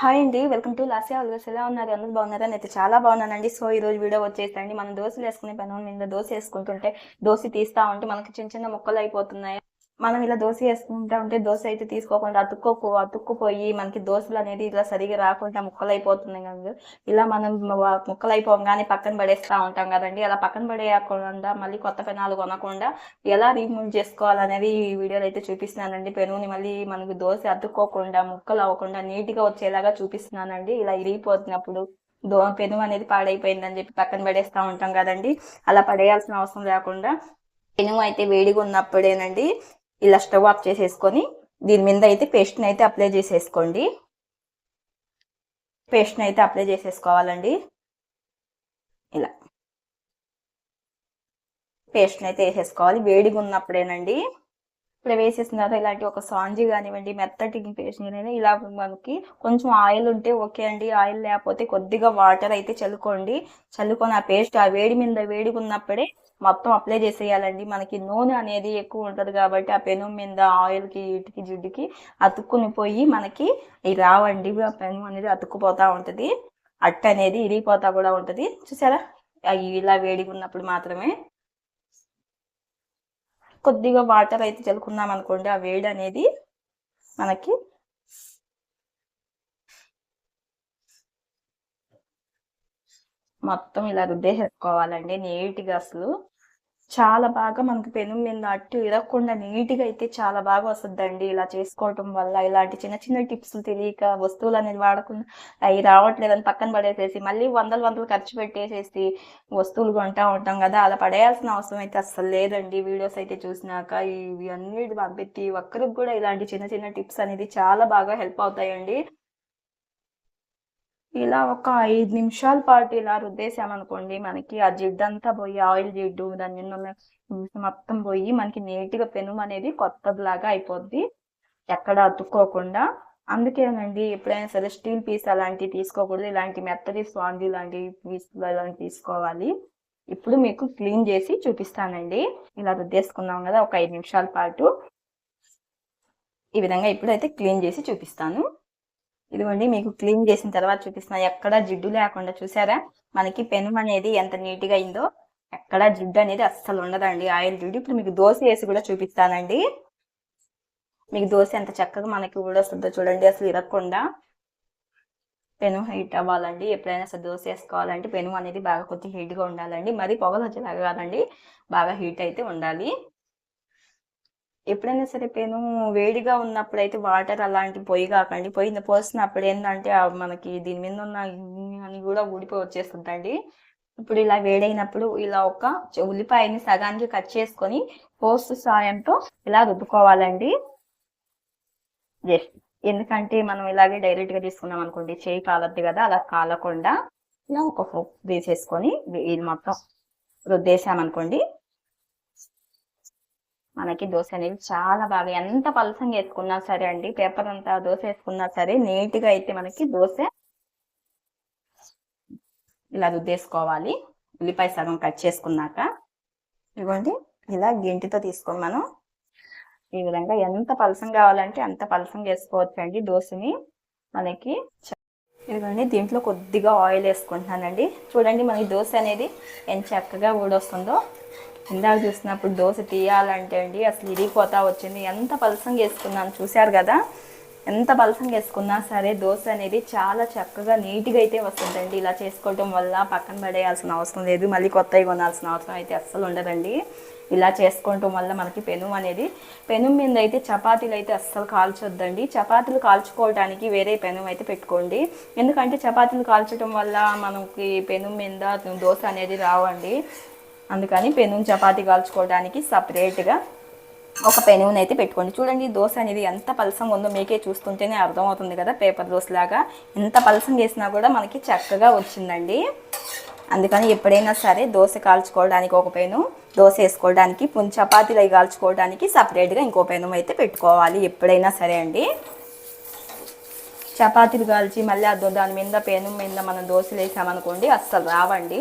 Hi అండి welcome to లాసియా. ఆల్గస్ ఎలా ఉన్నారు? అందరూ బాగున్నారా? అయితే చాలా బాగున్నానండి. సో ఈ రోజు వీడియో వచ్చేసండి మనం దోశలు వేసుకునే పని మీద దోశ వేసుకుంటుంటే దోశ తీస్తా ఉంటే మనకి చిన్న చిన్న ముక్కలు అయిపోతున్నాయి. మనం ఇలా దోశ వేసుకుంటా ఉంటే దోశ అయితే తీసుకోకుండా అతుక్కోకు అతుక్కుపోయి మనకి దోశలు అనేది ఇలా సరిగా రాకుండా ముక్కలైపోతున్నాయి కదా. ఇలా మనం వ- ముక్కలు అయిపోగానే పక్కన పడేస్తా ఉంటాం కదండి. అలా పక్కన పడేయకుండా మళ్ళీ కొత్త పెనాలు కొనకుండా ఎలా రిమూవ్ చేసుకోవాలనేది ఈ వీడియోలో అయితే చూపిస్తున్నానండి. పెనుని మళ్ళీ మనకి దోశ అతుక్కోకుండా ముక్కలు అవ్వకుండా నీట్గా వచ్చేలాగా చూపిస్తున్నానండి. ఇలా ఇరిగిపోతున్నప్పుడు దో పెను అనేది పాడైపోయిందని చెప్పి పక్కన పడేస్తా ఉంటాం కదండి. అలా పడేయాల్సిన అవసరం లేకుండా పెను అయితే వేడిగా ఉన్నప్పుడేనండి ఇలా స్టవ్ ఆఫ్ చేసేసుకొని దీని మీద అయితే పేస్ట్ని అయితే అప్లై చేసేసుకోండి. పేస్ట్ని అయితే అప్లై చేసేసుకోవాలండి. ఇలా. పేస్ట్ని అయితే వేసేసుకోవాలి. వేడిగా ఉన్నప్పుడేనండి. ఇలా వేసేసిన తర్వాత ఇలాంటి ఒక సాంజీ కానివ్వండి మెత్తటి పేస్ట్ కానీ ఇలా మనకి కొంచెం ఆయిల్ ఉంటే ఓకే అండి. ఆయిల్ లేకపోతే కొద్దిగా వాటర్ అయితే చల్లుకోండి. చల్లుకొని ఆ పేస్ట్ ఆ వేడి మీద వేడిగా ఉన్నప్పుడే మొత్తం అప్లై చేసేయాలండి. మనకి నూనె అనేది ఎక్కువ ఉంటుంది కాబట్టి ఆ పెను మీద ఆయిల్కి ఇటుకి జిడ్డుకి అతుక్కుని పోయి మనకి ఇది రావండి. ఆ పెను అనేది అతుక్కుపోతూ ఉంటుంది. అట్ట అనేది ఇరిగిపోతా కూడా ఉంటుంది. చూసారా? ఇలా వేడిగా ఉన్నప్పుడు మాత్రమే. కొద్దిగా వాటర్ అయితే చల్లుకున్నాం అనుకోండి. ఆ వేడి అనేది మనకి మొత్తం ఇలా రుద్దేసేసుకోవాలండి నీట్గా అసలు. చాలా బాగా మనకి పెను మీద అట్టు ఇరగకుండా నీట్గా అయితే చాలా బాగా వస్తుందండి ఇలా చేసుకోవటం వల్ల. ఇలాంటి చిన్న చిన్న టిప్స్ తెలియక వస్తువులు అనేది వాడకుండా అవి రావట్లేదని పక్కన పడేసేసి మళ్ళీ వందలు వందలు ఖర్చు పెట్టేసేసి వస్తువులు కొంటా ఉంటాం కదా అలా పడేయాల్సిన అవసరం అయితే అస్సలు లేదండి. వీడియోస్ అయితే చూసినాక ఇవి అన్నిటి పంపెత్తి ఒక్కరికి కూడా ఇలాంటి చిన్న చిన్న టిప్స్ అనేది చాలా బాగా హెల్ప్ అవుతాయండి. ఇలా ఒక ఐదు నిమిషాల పాటు ఇలా రుద్దేసామనుకోండి మనకి ఆ జిడ్డు అంతా పోయి ఆయిల్ జిడ్డు దాని మీద ఉన్న మొత్తం పోయి మనకి నీట్గా పెనుము అనేది కొత్తదిలాగా అయిపోద్ది. ఎక్కడ అతుక్కోకుండా. అందుకేనండి ఎప్పుడైనా సరే స్టీల్ పీస్ అలాంటివి తీసుకోకూడదు. ఇలాంటి మెత్తడి స్వాంది లాంటి పీస్ అలాంటివి తీసుకోవాలి. ఇప్పుడు మీకు క్లీన్ చేసి చూపిస్తానండి. ఇలా రుద్దేసుకున్నాం కదా ఒక ఐదు నిమిషాల పాటు. ఈ విధంగా ఇప్పుడైతే క్లీన్ చేసి చూపిస్తాను. ఇదిగోండి మీకు క్లీన్ చేసిన తర్వాత చూపిస్తున్నా. ఎక్కడ జిడ్డు లేకుండా చూసారా? మనకి పెనం అనేది ఎంత నీట్గా అయిందో ఎక్కడ జిడ్డు అనేది అస్సలు ఉండదండి. ఆయిల్ జిడ్డు. ఇప్పుడు మీకు దోశ వేసి కూడా చూపిస్తానండి. మీకు దోశ ఎంత చక్కగా మనకి కూడా వస్తుందో చూడండి. అసలు ఇరగకుండా పెను హీట్ అవ్వాలండి. ఎప్పుడైనా అసలు దోశ వేసుకోవాలంటే పెను అనేది బాగా కొంచెం హీట్గా ఉండాలండి. మరి పొగలు వచ్చేలాగా కాదండి. బాగా హీట్ అయితే ఉండాలి. ఎప్పుడైనా సరే పెను వేడిగా ఉన్నప్పుడు అయితే వాటర్ అలాంటి పొయ్యి కాకండి. పొయ్యి పోసినప్పుడు ఏంటంటే మనకి దీని మీద ఉన్న అని కూడా ఊడిపోయి వచ్చేస్తుందండి. ఇప్పుడు ఇలా వేడైనప్పుడు ఇలా ఒక ఉల్లిపాయని సగానికి కట్ చేసుకొని పోస్ట్ సాయంతో ఇలా రుద్దుకోవాలండి జస్ట్ ఎందుకంటే మనం ఇలాగే డైరెక్ట్గా తీసుకున్నాం అనుకోండి చేయి కాలద్దు కదా అలా కాలకుండా ఇలా ఒక ఫోక్ వేసేసుకొని ఇది మొత్తం రుద్దేశామనుకోండి. మనకి దోశ అనేది చాలా బాగా ఎంత పలసంగా వేసుకున్నా సరే అండి పేపర్ అంతా దోశ వేసుకున్నా సరే నీట్గా అయితే మనకి దోశ ఇలా రుద్దేసుకోవాలి. ఉల్లిపాయ సగం కట్ చేసుకున్నాక ఇదిగోండి ఇలా గింటితో తీసుకొని మనం ఈ విధంగా ఎంత పలసం కావాలంటే అంత పలసంగా వేసుకోవచ్చు అండి దోశని మనకి. చ- ఇదిగోండి దీంట్లో కొద్దిగా ఆయిల్ వేసుకుంటున్నానండి. చూడండి మనకి దోశ అనేది ఎంత చక్కగా ఊడొస్తుందో. ఇందాక చూసినప్పుడు దోశ తీయాలంటే అండి అసలు ఇరిగిపోతా వచ్చింది. ఎంత పలసంగా వేసుకున్నాను చూశారు కదా? ఎంత పలసంగా వేసుకున్నా సరే దోశ అనేది చాలా చక్కగా నీట్గా అయితే వస్తుందండి. ఇలా చేసుకోవటం వల్ల పక్కన పడేయాల్సిన అవసరం లేదు. మళ్ళీ కొత్తవి కొనాల్సిన అవసరం అయితే అస్సలు ఉండదండి. ఇలా చేసుకోవటం వల్ల మనకి పెనుం అనేది పెనుం మీద అయితే చపాతీలు అయితే అస్సలు కాల్చొద్దండి. చపాతీలు కాల్చుకోవడానికి వేరే పెనుం అయితే పెట్టుకోండి. ఎందుకంటే చపాతీలు కాల్చడం వల్ల మనకి పెనుం మీద దోశ అనేది రావండి. అందుకని పెనుం చపాతీ కాల్చుకోవడానికి సపరేట్గా ఒక పెనుని అయితే పెట్టుకోండి. చూడండి దోశ అనేది ఎంత పలసంగా ఉందో మీకే చూస్తుంటేనే అర్థమవుతుంది కదా పేపర్ దోశ లాగా. ఎంత పలసం చేసినా కూడా మనకి చక్కగా వచ్చిందండి. అందుకని ఎప్పుడైనా సరే దోశ కాల్చుకోవడానికి ఒక పెను దోశ వేసుకోవడానికి పున్ చపాతీలు అవి కాల్చుకోవడానికి సపరేట్గా ఇంకో పెను అయితే పెట్టుకోవాలి ఎప్పుడైనా సరే అండి. చపాతీలు కాల్చి మళ్ళీ అదో దాని మీద పెను మీద మనం దోశలు వేసామనుకోండి అస్సలు రావండి.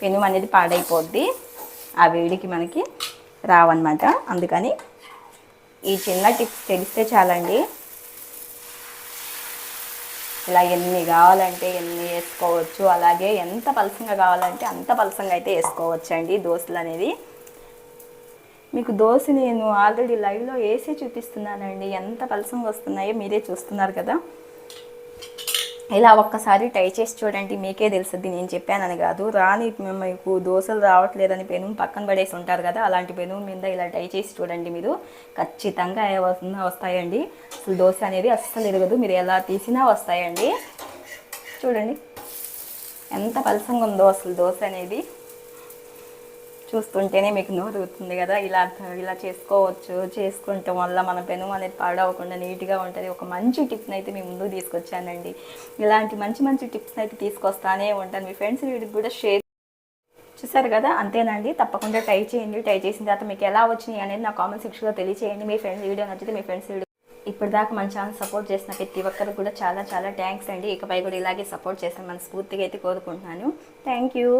పెను అనేది పాడైపోద్ది. ఆ వేడికి మనకి రావన్నమాట. అందుకని ఈ చిన్న టిప్స్ తెలిస్తే చాలండి. ఇలా ఎన్ని కావాలంటే ఎన్ని వేసుకోవచ్చు అలాగే ఎంత పలసంగా కావాలంటే అంత పలసంగా అయితే వేసుకోవచ్చు అండి దోశలు అనేది మీకు దోశ నేను ఆల్రెడీ లైవ్లో వేసి చూపిస్తున్నానండి. ఎంత పలసంగా వస్తున్నాయో మీరే చూస్తున్నారు కదా. ఇలా ఒక్కసారి ట్రై చేసి చూడండి మీకే తెలుస్తుంది నేను చెప్పానని కాదు. రాని మీకు దోశలు రావట్లేదని పెను పక్కన పడేసి ఉంటారు కదా అలాంటి పెను మీద ఇలా ట్రై చేసి చూడండి మీరు. ఖచ్చితంగా వస్తాయండి. అసలు దోశ అనేది అస్సలు ఎరగదు మీరు ఎలా తీసినా వస్తాయండి. చూడండి ఎంత పలసంగా ఉందో అసలు దోశ అనేది. చూస్తుంటేనే మీకు నోరుతుంది కదా. ఇలా ఇలా చేసుకోవచ్చు చేసుకుంటాం వల్ల మన పెను అనేది పాడవకుండా నీట్గా ఉంటుంది. ఒక మంచి టిప్ని అయితే మీ ముందుకు తీసుకొచ్చానండి. ఇలాంటి మంచి మంచి టిప్స్ని అయితే తీసుకొస్తానే ఉంటాను. మీ ఫ్రెండ్స్ వీడికి కూడా షేర్ చూసారు కదా? అంతేనండి. తప్పకుండా ట్రై చేయండి. ట్రై చేసిన తర్వాత మీకు ఎలా వచ్చినాయి అనేది నా కామెంట్ సెక్షన్లో తెలియచేయండి. మీ ఫ్రెండ్స్ వీడియో నచ్చితే మీ ఫ్రెండ్స్ వీడియో ఇప్పటిదాకా మన ఛానల్ సపోర్ట్ చేసిన ప్రతి ఒక్కరికి కూడా చాలా చాలా థ్యాంక్స్ అండి. ఇకపై కూడా ఇలాగే సపోర్ట్ చేస్తాను మన స్ఫూర్తిగా అయితే కోరుకుంటున్నాను. Thank you.